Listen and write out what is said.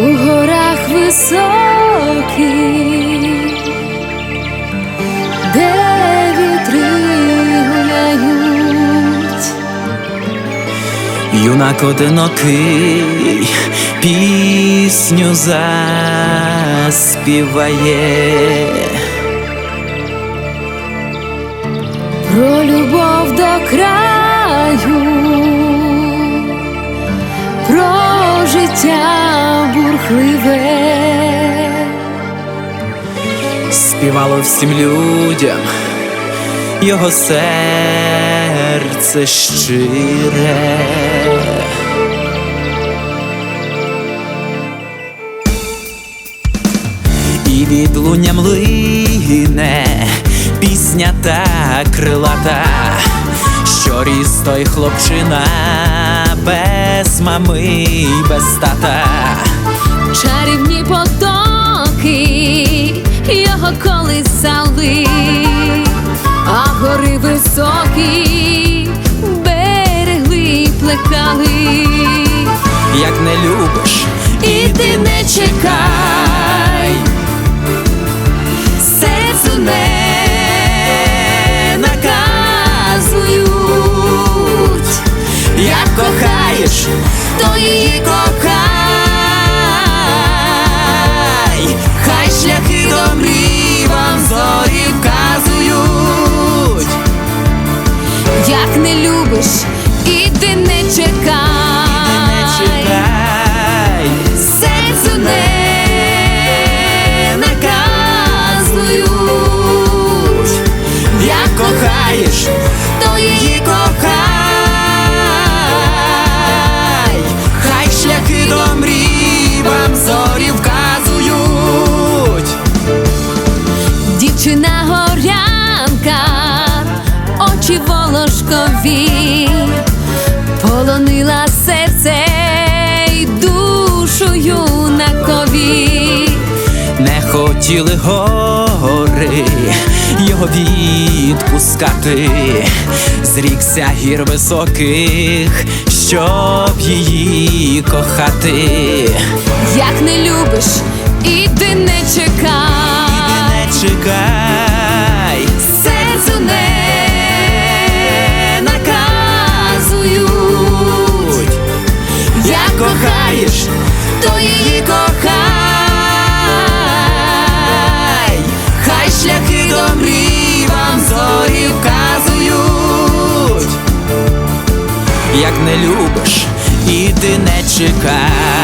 у горах високих, де вітри гуляють. Юнак одинокий пісню заспіває. Про любов до краю, про життя бурхливе, співало всім людям його серце щире. І відлунням лине пісня та крилата, що ріс той хлопчина без мами й без тата. Чарівні потоки його колисали, а гори високі берегли і плекали. Як не любиш, і ти не чекай, не любиш, іди не чекай, очі волошкові, полонила серце й душу юнакові. Не хотіли гори його відпускати, зрікся гір високих, щоб її кохати. Як не любиш, іди не чекай, Не чекай, кохаєш, то її кохай, хай шляхи до мрій вам зорі вказують. як не любиш, іди не чекай.